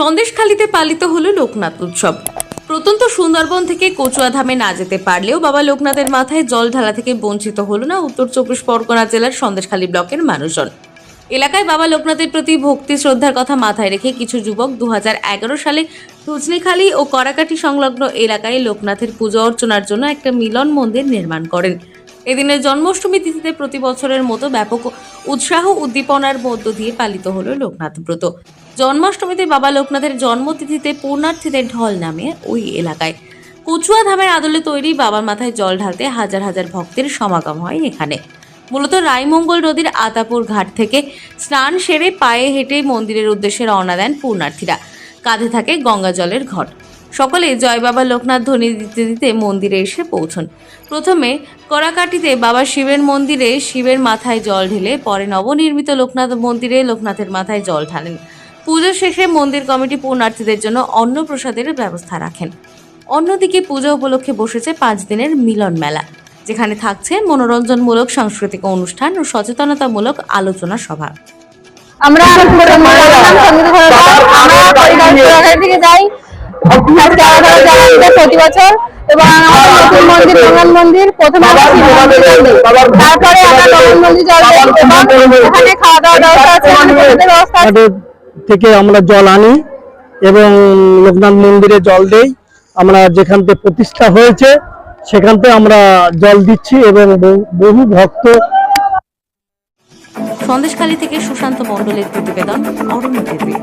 সন্দেশখালিতে পালিত হলো লোকনাথ উৎসব। প্রত্যন্ত সুন্দরবন থেকে কচুয়াধামে না যেতে পারলেও বাবা লোকনাথের মাথায় জল ঢালা থেকে বঞ্চিত হলো না উত্তর চব্বিশ পরগনা জেলার সন্দেশখালী ব্লকের মানুষজন। এলাকায় বাবা লোকনাথের প্রতি ভক্তি, শ্রদ্ধার কথা মাথায় রেখে কিছু যুবক দু হাজার এগারো সালে ধুজনিখালী ও করাকাটি সংলগ্ন এলাকায় লোকনাথের পুজো অর্চনার জন্য একটা মিলন মন্দির নির্মাণ করেন। এদিনের জন্মাষ্টমী তিথিতে প্রতি বছরের মতো ব্যাপক উৎসাহ, উদ্দীপনার মধ্য দিয়ে পালিত হলো লোকনাথ ব্রত। জন্মাষ্টমীতে বাবা লোকনাথের জন্মতিথিতে পূর্ণার্থীদের ঢল নামে ওই এলাকায়। কচুয়া ধামের আদলে তৈরি বাবার মাথায় জল ঢালতে হাজার হাজার ভক্তের সমাগম হয় এখানে। মূলত রায়মঙ্গল নদীর আতাপুর ঘাট থেকে স্নান সেরে পায়ে হেঁটে মন্দিরের উদ্দেশ্যে রওনা দেন পূর্ণার্থীরা। কাঁধে থাকে গঙ্গা জলের ঘট। সকলে জয় বাবা লোকনাথ ধ্বনি দিতে দিতে মন্দিরে এসে পৌঁছন। প্রথমে করাকাটিতে বাবা শিবের মন্দিরে শিবের মাথায় জল ঢেলে পরে নবনির্মিত লোকনাথ মন্দিরে লোকনাথের মাথায় জল ঢালেন। পুজো শেষে মন্দির কমিটি পূর্ণার্থীদের জন্য অন্ন প্রসাদের ব্যবস্থা রাখেন। অন্যদিকে পুজো উপলক্ষে বসেছে পাঁচ দিনের মিলন মেলা যেখানে থাকছে মনোরঞ্জনমূলক সাংস্কৃতিক অনুষ্ঠান ও সচেতনতামূলক আলোচনা সভা। আমরা থেকে যাই। প্রতি বছর। এবং আমাদের মন্দির মন্দির প্রথমে তারপরে আমরা মন্দির জল এখানে খাওয়া দাওয়ার ব্যবস্থা আছে ব্যবস্থা আছে। থেকে আমরা জল আনি এবং লোকনাথ মন্দিরে জল দেই। আমরা যেখান থেকে প্রতিষ্ঠা হয়েছে, সেখান থেকে আমরা জল দিচ্ছি এবং বহু- ভক্ত। সন্দেশখালী থেকে সুশান্ত মণ্ডলের প্রতিবেদন, অরণ্য টিভি।